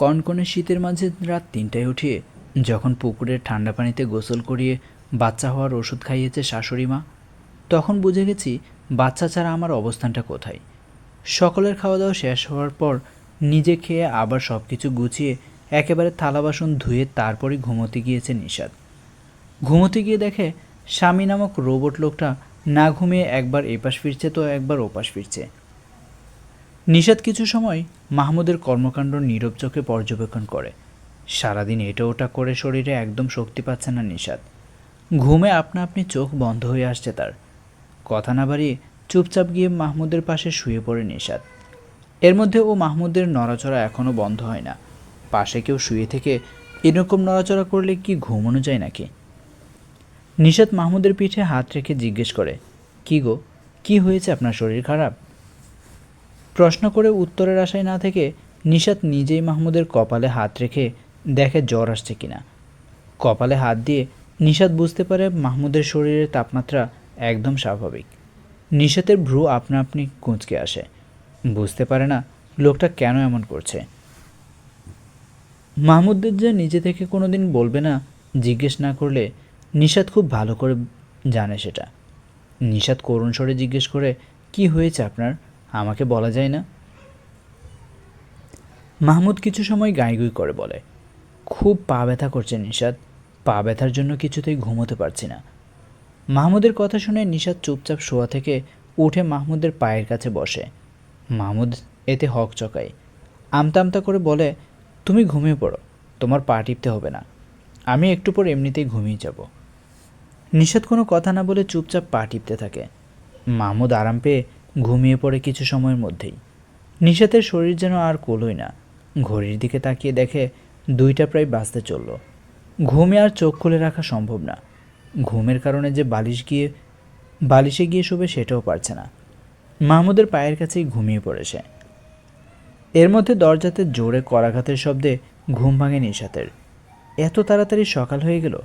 কনকনে শীতের মাঝে রাত তিনটায় উঠিয়ে যখন পুকুরের ঠান্ডা পানিতে গোসল করিয়ে বাচ্চা হওয়ার ওষুধ খাইয়েছে শাশুড়ি মা, তখন বুঝে গেছি বাচ্চা ছাড়া আমার অবস্থানটা কোথায়। সকলের খাওয়া দাওয়া শেষ হওয়ার পর নিজে খেয়ে আবার সব কিছু গুছিয়ে একেবারে থালা বাসন ধুয়ে তারপরই ঘুমোতে গিয়েছে নিষাদ। ঘুমোতে গিয়ে দেখে স্বামী নামক রোবট লোকটা না ঘুমিয়ে একবার এপাশ ফিরছে তো একবার ওপাশ ফিরছে। নিষাদ কিছু সময় মাহমুদের কর্মকাণ্ড নীরব চোখে পর্যবেক্ষণ করে। সারাদিন এটা ওটা করে শরীরে একদম শক্তি পাচ্ছে না নিষাদ। ঘুমে আপনা আপনি চোখ বন্ধ হয়ে আসছে তার। কথা না বাড়িয়ে চুপচাপ গিয়ে মাহমুদের পাশে শুয়ে পড়ে নিষাদ। এর মধ্যে ও মাহমুদের নড়াচড়া এখনও বন্ধ হয় না। পাশে কেউ শুয়ে থেকে এরকম নড়াচড়া করলে কি ঘুমানো যায় নাকি? নিষাদ মাহমুদের পিঠে হাত রেখে জিজ্ঞেস করে, কি গো? কি হয়েছে? আপনার শরীর খারাপ? প্রশ্ন করে উত্তরের আশায় না থেকে নিষাদ নিজেই মাহমুদের কপালে হাত রেখে দেখে জ্বর আসছে কিনা। কপালে হাত দিয়ে নিষাদ বুঝতে পারে মাহমুদের শরীরের তাপমাত্রা একদম স্বাভাবিক। নিষাদের ভ্রু আপনা আপনি কুঁচকে আসে। বুঝতে পারে না লোকটা কেন এমন করছে। মাহমুদের যে নিজে থেকে কোনো দিন বলবে না, জিজ্ঞেস না করলে নিষাদ খুব ভালো করে জানে সেটা। নিষাদ করুণ স্বরে জিজ্ঞেস করে, কি হয়েছে আপনার? আমাকে বলা যায় না? মাহমুদ কিছু সময় গাইগুই করে বলে, খুব পা ব্যথা করছে নিষাদ পা ব্যথার জন্য কিছুতেই ঘুমোতে পারছি না। মাহমুদের কথা শুনে নিষাদ চুপচাপ শোয়া থেকে উঠে মাহমুদের পায়ের কাছে বসে। মাহমুদ এতে হক চকায়, আমতা আমতা করে বলে, তুমি ঘুমিয়ে পড়ো, তোমার পা টিপতে হবে না, আমি একটু পর এমনিতেই ঘুমিয়ে যাব। নিষাদ কোনো কথা না বলে চুপচাপ পা টিপতে থাকে। মাহমুদ আরাম পেয়ে ঘুমিয়ে পড়ে কিছু সময়ের মধ্যেই। নিষাদের শরীর যেন আর কোলোই না। ঘড়ির দিকে তাকিয়ে দেখে দুইটা প্রায় বাঁচতে চলল। ঘুমে আর চোখ খুলে রাখা সম্ভব না। ঘুমের কারণে যে বালিশ গিয়ে, বালিশে গিয়ে শোবে সেটাও পারছে না। মাহমুদের পায়ের কাছেই ঘুমিয়ে পড়েছে। এর মধ্যে দরজাতে জোরে করাঘাতের শব্দে ঘুম ভাঙে নিশাতের এত তাড়াতাড়ি সকাল হয়ে গেল।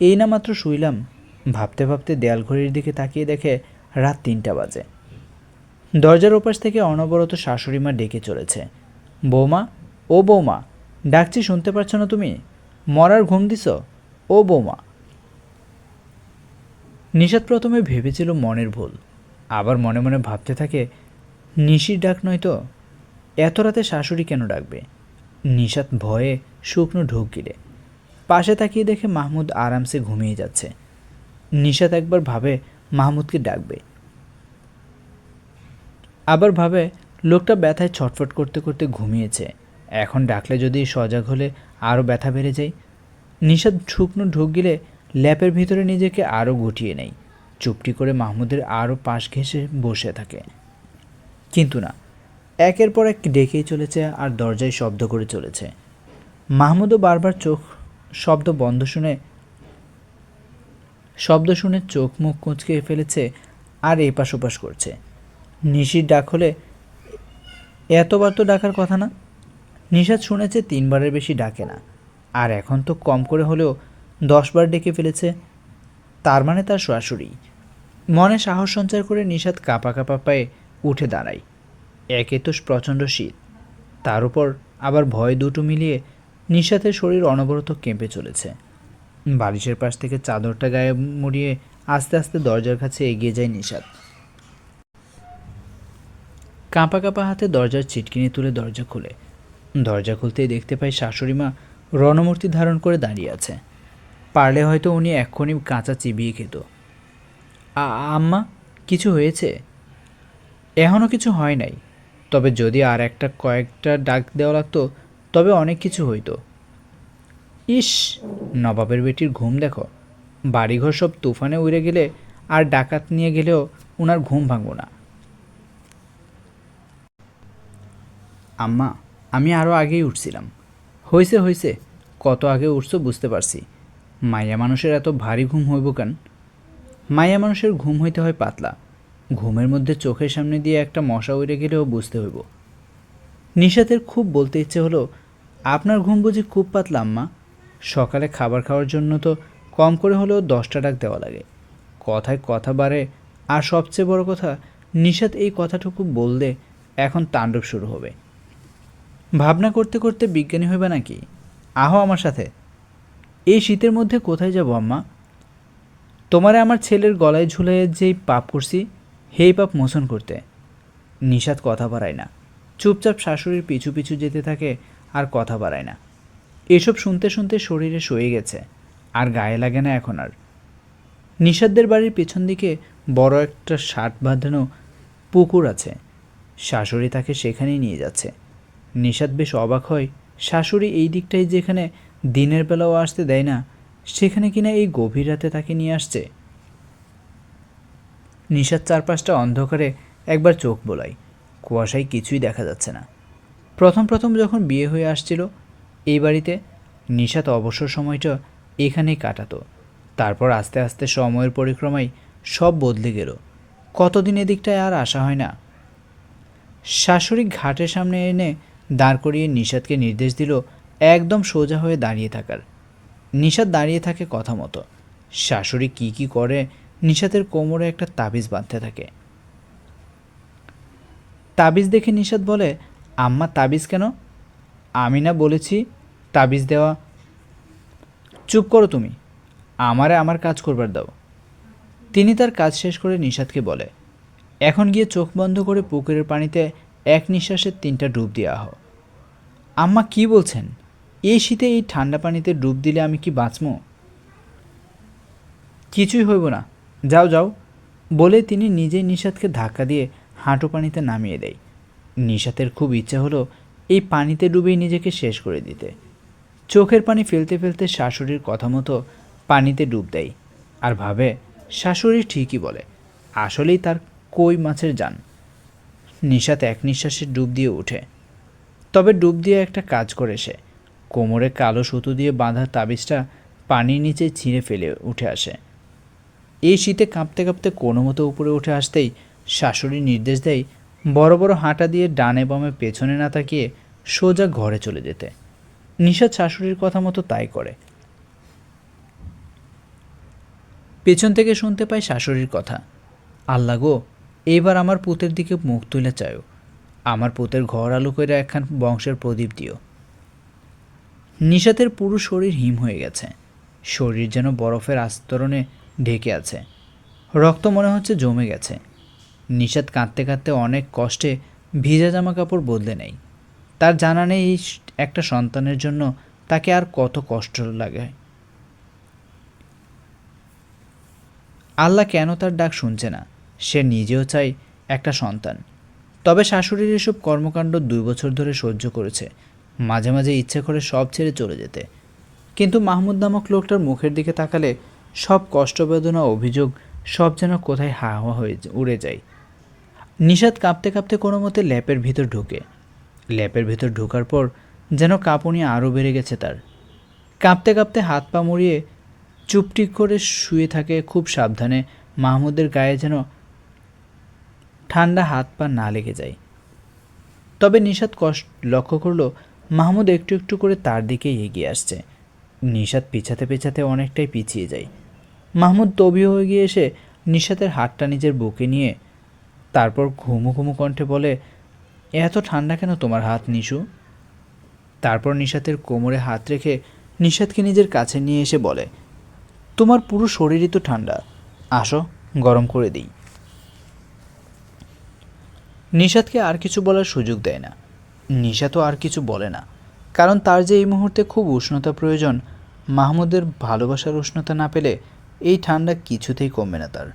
এই না মাত্র শুইলাম। ভাবতে ভাবতে দেয়াল ঘড়ির দিকে তাকিয়ে দেখে রাত তিনটা বাজে। দরজার ওপাশ থেকে অনবরত শাশুড়ি মা ডেকে চলেছে। বৌমা, ও বৌমা, ডাকছি শুনতে পারছ না তুমি? মরার ঘুম দিছ? ও বৌমা। নিষাদ প্রথমে ভেবেছিল মনের ভুল। আবার মনে মনে ভাবতে থাকে, নিশির ডাক নয় তো? এত রাতে শাশুড়ি কেন ডাকবে? নিষাদ ভয়ে শুকনো ঢোক গিলে। পাশে তাকিয়ে দেখে মাহমুদ আরামসে ঘুমিয়ে যাচ্ছে। নিষাদ একবার ভাবে মাহমুদকে ডাকবে। আবার ভাবে, লোকটা ব্যথায় ছটফট করতে করতে ঘুমিয়েছে। এখন ডাকলে যদি সজাগ হলে আরও ব্যথা বেড়ে যায়। নিষাদ শুকনো ঢুক গিলে ল্যাপের ভিতরে নিজেকে আরও গুটিয়ে নেয়। চুপটি করে মাহমুদের আরও পাশ ঘেঁষে বসে থাকে। কিন্তু না, একের পর এক ডেকেই চলেছে আর দরজায় শব্দ করে চলেছে। মাহমুদও বারবার চোখ, শব্দ বন্ধ শুনে, শব্দ শুনে চোখ মুখ কুঁচকে ফেলেছে আর এপাশ ওপাশ করছে। নিশির ডাক হলে, এতবার তো ডাকার কথা না? নিষাদ শুনেছে তিনবারের বেশি ডাকে না। আর এখন তো কম করে হলেও দশবার ডেকে ফেলেছে, তার মানে তার শাশুড়ি মনে সাহস সঞ্চার করে নিষাদ কাঁপা কাঁপা পায়ে উঠে দাঁড়ায়। একে তো প্রচণ্ড শীত। তার উপর আবার ভয় দুটো মিলিয়ে নিষাদের শরীর অনবরত কেঁপে চলেছে। বালিশের পাশ থেকে চাদরটা গায়ে মুড়িয়ে আস্তে আস্তে দরজার কাছে এগিয়ে যায় নিষাদ কাঁপা কাঁপা হাতে দরজার ছিটকিনি তুলে দরজা খুলে। দরজা খুলতেই দেখতে পাই শাশুড়ি মা রণমূর্তি ধারণ করে দাঁড়িয়ে আছে। পারলে হয়তো উনি এক্ষুনি কাঁচা চিবিয়ে খেত। আম্মা, কিছু হয়েছে? এখনও কিছু হয় নাই। তবে যদি আর একটা কয়েকটা ডাক দেওয়া লাগতো, তবে অনেক কিছু হইতো। ইস, নবাবের বেটির ঘুম দেখো। বাড়িঘর সব তুফানে উড়ে গেলে আর ডাকাত নিয়ে গেলেও ওনার ঘুম ভাঙব না। আম্মা, আমি আরও আগেই উঠছিলাম। হয়েছে হয়েছে কত আগে উঠছো বুঝতে পারছি। মাইয়া মানুষের এত ভারী ঘুম হইব কেন? মাইয়া মানুষের ঘুম হইতে হয় পাতলা। ঘুমের মধ্যে চোখের সামনে দিয়ে একটা মশা উড়ে গেলেও বুঝতে হইব। নিশাতের খুব বলতে ইচ্ছে হলো, আপনার ঘুম বুঝি খুব পাতলা, আম্মা। সকালে খাবার খাওয়ার জন্য তো কম করে হলেও দশটা ডাক দেওয়া লাগে। কথায় কথা বাড়ে, আর সবচেয়ে বড় কথা নিশাত এই কথাটুকু বললে এখন তাণ্ডব শুরু হবে। ভাবনা করতে করতে বিজ্ঞানী হইবা নাকি? আহো, আমার সাথে। এই শীতের মধ্যে কোথায় যাব, আম্মা? তোমারে আমার ছেলের গলায় ঝুলাইয়ে যেই পাপ করছি, হেই পাপ মোচন করতে। নিষাদ কথা বাড়ায় না। চুপচাপ শাশুড়ির পিছু পিছু যেতে থাকে আর কথা বাড়ায় না। এসব শুনতে শুনতে শরীরে সয়ে গেছে, আর গায়ে লাগে না এখন আর। নিষাদদের বাড়ির পেছন দিকে বড় একটা শার্ট বাঁধানো পুকুর আছে। শাশুড়ি তাকে সেখানেই নিয়ে যাচ্ছে। নিষাদ বেশ অবাক হয়। শাশুড়ি এই দিকটাই যেখানে দিনের বেলাও আসতে দেয় না, সেখানে কিনা এই গভীর রাতে তাকে নিয়ে আসছে। নিষাদ চারপাশটা অন্ধকারে একবার চোখ বোলাই কুয়াশায় কিছুই দেখা যাচ্ছে না। প্রথম প্রথম যখন বিয়ে হয়ে আসছিল, এই বাড়িতে নিশাত অবসর সময়টা এখানেই কাটাতো। তারপর আস্তে আস্তে সময়ের পরিক্রমায় সব বদলে গেল। কতদিন এদিকটায় আর আসা হয় না। শাশুড়ি ঘাটের সামনে এনে দাঁড় করিয়ে নিষাদকে নির্দেশ দিল একদম সোজা হয়ে দাঁড়িয়ে থাকার। নিষাদ দাঁড়িয়ে থাকে কথা মতো। শাশুড়ি কি কি করে, নিষাদের কোমরে একটা তাবিজ বাঁধতে থাকে। তাবিজ দেখে নিষাদ বলে, আম্মা, তাবিজ কেন? আমি না বলেছি তাবিজ দেওয়া। চুপ করো তুমি, আমারে আমার কাজ করবার দাও। তিনি তার কাজ শেষ করে নিষাদকে বলে, এখন গিয়ে চোখ বন্ধ করে পুকুরের পানিতে এক নিঃশ্বাসে তিনটা ডুব দেওয়া হও আম্মা কি বলছেন? এই শীতে এই ঠান্ডা পানিতে ডুব দিলে আমি কি বাঁচমো কিছুই হইব না। যাও যাও। বলে তিনি নিজেই নিষাদকে ধাক্কা দিয়ে হাঁটু পানিতে নামিয়ে দেয়। নিষাদের খুব ইচ্ছা হলো এই পানিতে ডুবেই নিজেকে শেষ করে দিতে। চোখের পানি ফেলতে ফেলতে শাশুড়ির কথা মতো পানিতে ডুব দেয়। আর ভাবে, শাশুড়ি ঠিকই বলে, আসলেই তার কই মাছের যান নিশাত এক নিঃশ্বাসে ডুব দিয়ে ওঠে তবে ডুব দিয়ে একটা কাজ করে সে। কোমরে কালো সুতো দিয়ে বাঁধা তাবিজটা পানির নিচে ছিঁড়ে ফেলে উঠে আসে। এই শীতে কাঁপতে কাঁপতে কোনো মতো উপরে উঠে আসতেই শাশুড়ি নির্দেশ দেয় বড় বড় হাঁটা দিয়ে ডানে বামে পেছনে না তাকিয়ে সোজা ঘরে চলে যেতে। নিশাদ শাশুড়ির কথা মতো তাই করে। পেছন থেকে শুনতে পাই শাশুড়ির কথা। আল্লাহ গো এইবার আমার পুতের দিকে মুখ তুলে চায়ও আমার পুতের ঘর আলো করে একখান বংশের প্রদীপ দিও। নিশাতের পুরো শরীর হিম হয়ে গেছে। শরীর যেন বরফের আস্তরণে ঢেকে আছে। রক্ত মনে হচ্ছে জমে গেছে। নিষাদ কাঁদতে কাঁদতে অনেক কষ্টে ভিজা জামা কাপড় বদলে নেই তার জানা নেই এই একটা সন্তানের জন্য তাকে আর কত কষ্ট লাগে। আল্লাহ কেন তার ডাক শুনছে না? সে নিজেও চাই একটা সন্তান। তবে শাশুড়ির এসব কর্মকাণ্ড দুই বছর ধরে সহ্য করেছে। মাঝে মাঝে ইচ্ছে করে সব ছেড়ে চলে যেতে। কিন্তু মাহমুদ নামক লোকটার মুখের দিকে তাকালে সব কষ্ট বেদনা অভিযোগ সব যেন কোথায় হা হওয়া হয়ে উড়ে যায়। নিষাদ কাঁপতে কাঁপতে কোনো মতে ল্যাপের ভিতর ঢুকে। ল্যাপের ভিতর ঢোকার পর যেন কাঁপুনি আরও বেড়ে গেছে তার। কাঁপতে কাঁপতে হাত পা মুড়িয়ে চুপটিক করে শুয়ে থাকে খুব সাবধানে মাহমুদের গায়ে যেন ঠান্ডা হাত পা না লেগে যায়। তবে নিষাদ কষ্ট লক্ষ্য করল, মাহমুদ একটু একটু করে তার দিকে এগিয়ে আসছে। নিষাদ পিছাতে পেছাতে অনেকটাই পিছিয়ে যায়। মাহমুদ তবি হয়ে গিয়ে এসে নিষাদের হাতটা নিজের বুকে নিয়ে তারপর ঘুমু ঘুমু কণ্ঠে বলে, এত ঠান্ডা কেন তোমার হাত, নিশু? তারপর নিষাদের কোমরে হাত রেখে নিষাদকে নিজের কাছে নিয়ে এসে বলে, তোমার পুরো শরীরই তো ঠান্ডা। আসো, গরম করে দিই। নিষাদকে আর কিছু বলার সুযোগ দেয় না। নিশা তো আর কিছু বলে না। কারণ তার যে এই মুহূর্তে খুব উষ্ণতা প্রয়োজন, মাহমুদের ভালোবাসার উষ্ণতা না পেলে এই ঠান্ডা কিছুতেই কমবে না তার।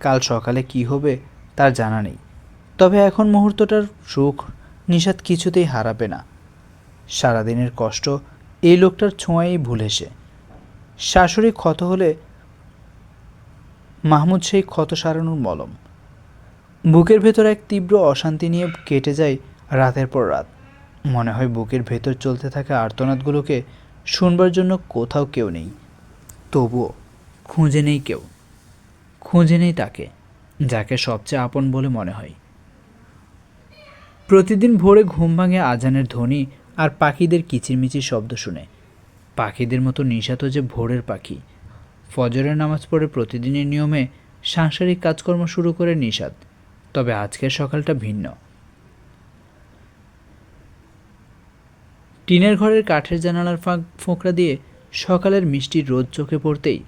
কাল সকালে কি হবে তার জানা নেই। তবে এখন মুহূর্তটার সুখ নিষাদ কিছুতেই হারাবে না। সারাদিনের কষ্ট এই লোকটার ছোঁয়াই ভুলে সে। শাশুড়ি ক্ষত হলে মাহমুদ সেই ক্ষত সারানোর মলম। বুকের ভেতর এক তীব্র অশান্তি নিয়ে কেটে যায় রাতের পর রাত। মনে হয় বুকের ভেতর চলতে থাকা আর্তনাদগুলোকে শুনবার জন্য কোথাও কেউ নেই। তবুও খুঁজে নেই কেউ। খুঁজে নেই তাকে, যাকে সবচেয়ে আপন বলে মনে হয়। প্রতিদিন ভোরে ঘুম ভাঙে আজানের ধ্বনি আর পাখিদের কিচিরমিচির শব্দ শুনে। পাখিদের মতো নিশাত যে ভোরের পাখি। ফজরের নামাজ পড়ে প্রতিদিনের নিয়মে সাংসারিক কাজকর্ম শুরু করে নিষাদ তবে আজকের সকালটা ভিন্ন। টিনের ঘরের কাঠের জানালার ফাঁক ফোঁকরা দিয়ে সকালের মিষ্টি রোদ চোখে পড়তেই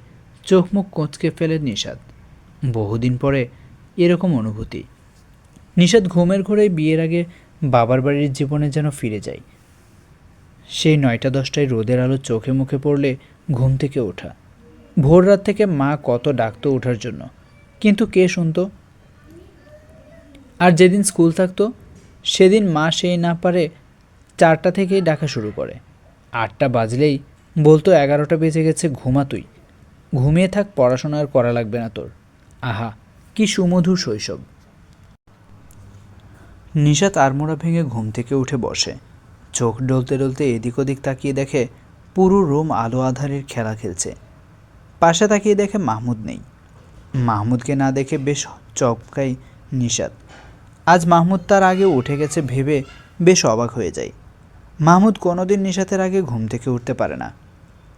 চোখ মুখ কোঁচকে ফেলে নিষাদ। বহুদিন পরে এরকম অনুভূতি। নিষাদ ঘুমের ঘোরে বিয়ের আগে বাবার বাড়ির জীবনে যেন ফিরে যায়। সেই নয়টা দশটায় রোদের আলো চোখে মুখে পড়লে ঘুম থেকে ওঠা। ভোর রাত থেকে মা কত ডাকতো ওঠার জন্য। কিন্তু কে শুনতো? আর যেদিন স্কুল থাকতো, সেদিন মা সেই না পারে চারটা থেকেই ডাকা শুরু করে। আটটা বাজলেই বলতো, এগারোটা বেজে গেছে, ঘুমা তুই। ঘুমিয়ে থাক, পড়াশোনা আর করা লাগবে না তোর। আহা, কি সুমধুর শৈশব। নিশাত আড়মোড়া ভেঙে ঘুম থেকে উঠে বসে। চোখ ডলতে ডলতে এদিক ওদিক তাকিয়ে দেখে পুরো রুম আলো আধারের খেলা খেলছে। পাশে তাকিয়ে দেখে মাহমুদ নেই। মাহমুদকে না দেখে বেশ চপকাই নিশাত। আজ মাহমুদ তার আগে উঠে গেছে ভেবে বেশ অবাক হয়ে যায়। মাহমুদ কোনোদিন নিশাতের আগে ঘুম থেকে উঠতে পারে না।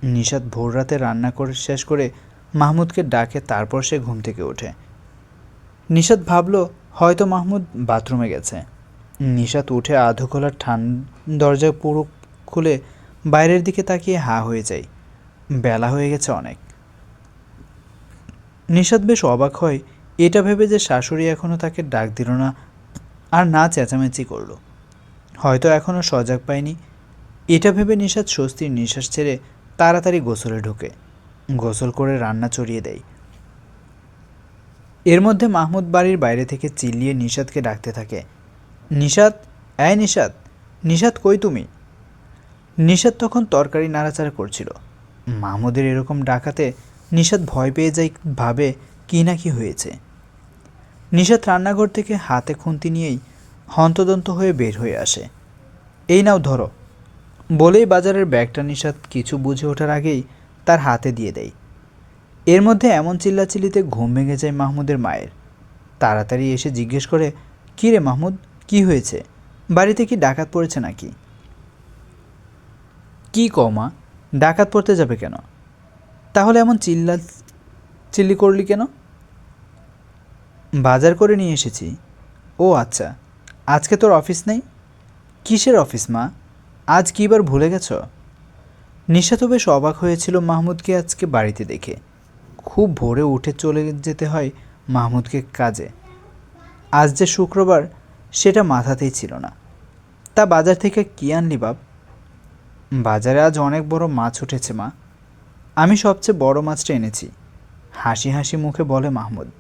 নিশাত ভোর রাতে রান্না করে শেষ করে মাহমুদকে ডাকে তারপর সে ঘুম থেকে ওঠে। নিশাত ভাবলো, হয়তো মাহমুদ বাথরুমে গেছে। নিশাত উঠে আধো খোলা ঠান দরজা পুরো খুলে বাইরের দিকে তাকিয়ে হা হয়ে যায়। বেলা হয়ে গেছে অনেক। নিশাত বেশ অবাক হয়। এটা ভেবে যে শাশুড়ি এখনও তাকে ডাক দিল না আর না চেঁচামেচি করল। হয়তো এখনও সজাগ পায়নি। এটা ভেবে নিশাত স্বস্তির নিঃশ্বাস ছেড়ে তাড়াতাড়ি গোসলে ঢোকে। গোসল করে রান্না চড়িয়ে দেয়। এর মধ্যে মাহমুদ বাড়ির বাইরে থেকে চিল্লিয়ে নিশাদকে ডাকতে থাকে। নিশাদ এই নিশাদ নিশাদ কই তুমি? নিশাদ তখন তরকারি নাড়াচাড়া করছিল। মাহমুদের এরকম ডাকাতে নিশাদ ভয় পেয়ে যায় ভাবে কি না কি হয়েছে। নিশাদ রান্নাঘর থেকে হাতে খুন্তি নিয়েই হন্তদন্ত হয়ে বের হয়ে আসে। এই নাও ধরো। বলেই বাজারের ব্যাগটা নিশাদ কিছু বুঝে ওঠার আগেই তার হাতে দিয়ে দেয়। এর মধ্যে এমন চিল্লাচিল্লিতে ঘুম ভেঙে যায় মাহমুদের মায়ের। তাড়াতাড়ি এসে জিজ্ঞেস করে, কী রে মাহমুদ, কি হয়েছে? বাড়িতে কি ডাকাত পড়েছে নাকি? কি কমা ডাকাত পড়তে যাবে কেন? তাহলে এমন চিল্লা চিল্লি করলি কেন? বাজার করে নিয়ে এসেছি। ও আচ্ছা আজকে তোর অফিস নেই? কিসের অফিস মা? আজ কিবার ভুলে গেছ? নিশা তো বেশ অবাক হয়েছিল মাহমুদকে আজকে বাড়িতে দেখে। খুব ভোরে উঠে চলে যেতে হয় মাহমুদকে কাজে। আজ যে শুক্রবার, সেটা মাথাতেই ছিল না। তা বাজার থেকে কী আনলি বাপ? বাজারে আজ অনেক বড় মাছ উঠেছে মা। আমি সবচেয়ে বড় মাছটা এনেছি। হাসি হাসি মুখে বলে মাহমুদ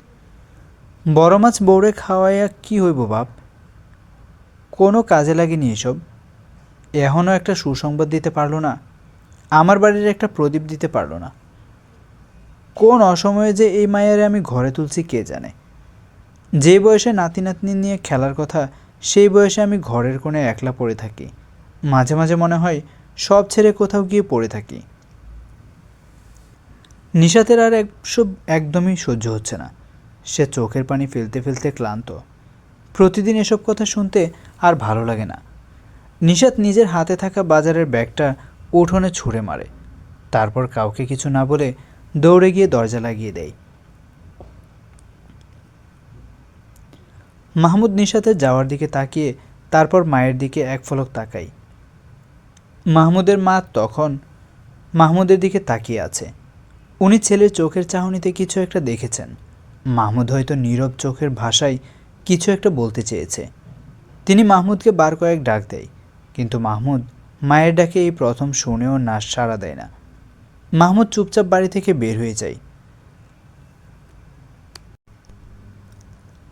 বড় মাছ বৌড়ে খাওয়াইয়া কি হইব বাপ? কোনো কাজে লাগেনি এসব। এখনও একটা সুসংবাদ দিতে পারল না। আমার বাড়ির একটা প্রদীপ দিতে পারল না। কোন অসময়ে যে এই মায়ারে আমি ঘরে তুলছি কে জানে? যে বয়সে নাতি নাতনি নিয়ে খেলার কথা, সেই বয়সে আমি ঘরের কোণে একলা পড়ে থাকি। মাঝে মাঝে মনে হয় সব ছেড়ে কোথাও গিয়ে পড়ে থাকি। নিশাতের আর সব একদমই সহ্য হচ্ছে না। সে চোখের পানি ফেলতে ফেলতে ক্লান্ত। প্রতিদিন এসব কথা শুনতে আর ভালো লাগে না। নিশাত নিজের হাতে থাকা বাজারের ব্যাগটা উঠোনে ছুঁড়ে মারে। তারপর কাউকে কিছু না বলে দৌড়ে গিয়ে দরজা লাগিয়ে দেয়। মাহমুদ নিশাতের যাওয়ার দিকে তাকিয়ে তারপর মায়ের দিকে এক ফলক তাকাই মাহমুদের মা তখন মাহমুদের দিকে তাকিয়ে আছে। উনি ছেলের চোখের চাহনিতে কিছু একটা দেখেছেন। মাহমুদ হয়তো নীরব চোখের ভাষায় কিছু একটা বলতে চেয়েছে। তিনি মাহমুদকে বার কয়েক ডাক দেয়, কিন্তু মাহমুদ মায়ের ডাকে এই প্রথম শুনেও না সাড়া দেয় না। মাহমুদ চুপচাপ বাড়ি থেকে বের হয়ে যায়।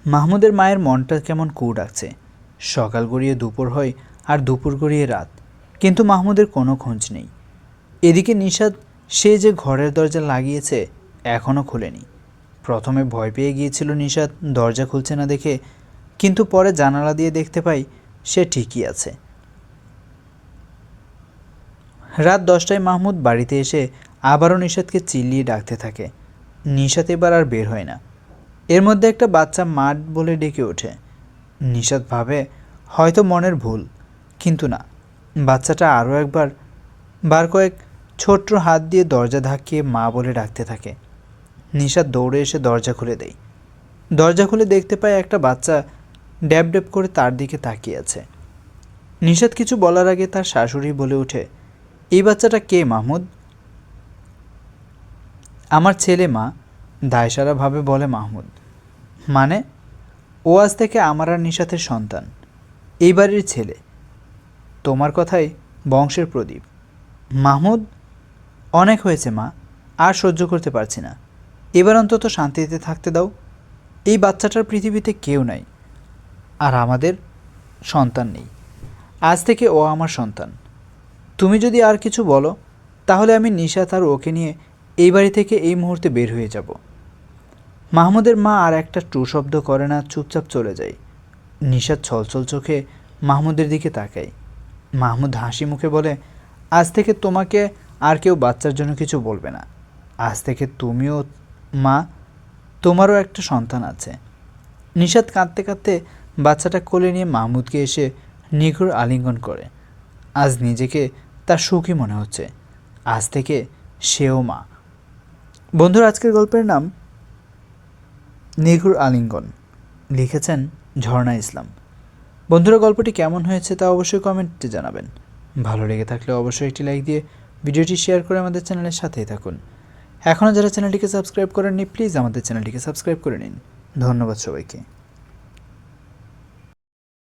মাহমুদের মায়ের মনটা কেমন কু ডাকছে। সকাল গড়িয়ে দুপুর হয় আর দুপুর গড়িয়ে রাত, কিন্তু মাহমুদের কোনো খোঁজ নেই। এদিকে নিষাদ সে যে ঘরের দরজা লাগিয়েছে এখনও খোলেনি। প্রথমে ভয় পেয়ে গিয়েছিল নিষাদ দরজা খুলছে না দেখে, কিন্তু পরে জানালা দিয়ে দেখতে পাই সে ঠিকই আছে। রাত দশটায় মাহমুদ বাড়িতে এসে আবারও নিষাদকে চিল্লিয়ে ডাকতে থাকে। নিষাদ এবার আর বের হয় না। এর মধ্যে একটা বাচ্চা মাঠ বলে ডেকে ওঠে। নিষাদ ভাবে, হয়তো মনের ভুল, কিন্তু না। বাচ্চাটা আরও একবার, বার কয়েক ছোট্ট হাত দিয়ে দরজা ধাক্কিয়ে মা বলে ডাকতে থাকে। নিষাদ দৌড়ে এসে দরজা খুলে দেয়। দরজা খুলে দেখতে পায় একটা বাচ্চা ড্যাব ড্যাব করে তার দিকে তাকিয়ে আছে। নিশাদ কিছু বলার আগে তার শাশুড়ি বলে ওঠে, এই বাচ্চাটা কে, মাহমুদ? আমার ছেলে, মা দায়সারাভাবে বলে মাহমুদ। মানে? ও আজ থেকে আমার আর নিশাতের সন্তান, এই বাড়ির ছেলে। তোমার কথাই বংশের প্রদীপ। মাহমুদ? অনেক হয়েছে, মা। আর সহ্য করতে পারছি না। এবার অন্তত শান্তিতে থাকতে দাও। এই বাচ্চাটার পৃথিবীতে কেউ নাই, আর আমাদের সন্তান নেই। আজ থেকে ও আমার সন্তান। তুমি যদি আর কিছু বলো, তাহলে আমি নিশাত আর ওকে নিয়ে এই বাড়ি থেকে এই মুহূর্তে বের হয়ে যাব। মাহমুদের মা আর একটা টু শব্দ করে না, চুপচাপ চলে যায়। নিশাত ছলছল চোখে মাহমুদের দিকে তাকায়। মাহমুদ হাসি মুখে বলে, আজ থেকে তোমাকে আর কেউ বাচ্চার জন্য কিছু বলবে না। আজ থেকে তুমিও মা, তোমারও একটা সন্তান আছে। নিষাদ কাঁদতে কাঁদতে বাচ্চাটা কোলে নিয়ে মাহমুদকে এসে নিঘুর আলিঙ্গন করে। আজ নিজেকে তার সুখী মনে হচ্ছে। আজ থেকে সেও মা। বন্ধুর, আজকের গল্পের নাম নিঘুর আলিঙ্গন। লিখেছেন ঝর্ণা ইসলাম। বন্ধুরা, গল্পটি কেমন হয়েছে তা অবশ্যই কমেন্টে জানাবেন। ভালো লেগে থাকলে অবশ্যই একটি লাইক দিয়ে ভিডিওটি শেয়ার করে আমাদের চ্যানেলের সাথেই থাকুন। এখনও যারা চ্যানেলটিকে সাবস্ক্রাইব করেননি প্লিজ আমাদের চ্যানেলটিকে সাবস্ক্রাইব করে নিন। ধন্যবাদ সবাইকে।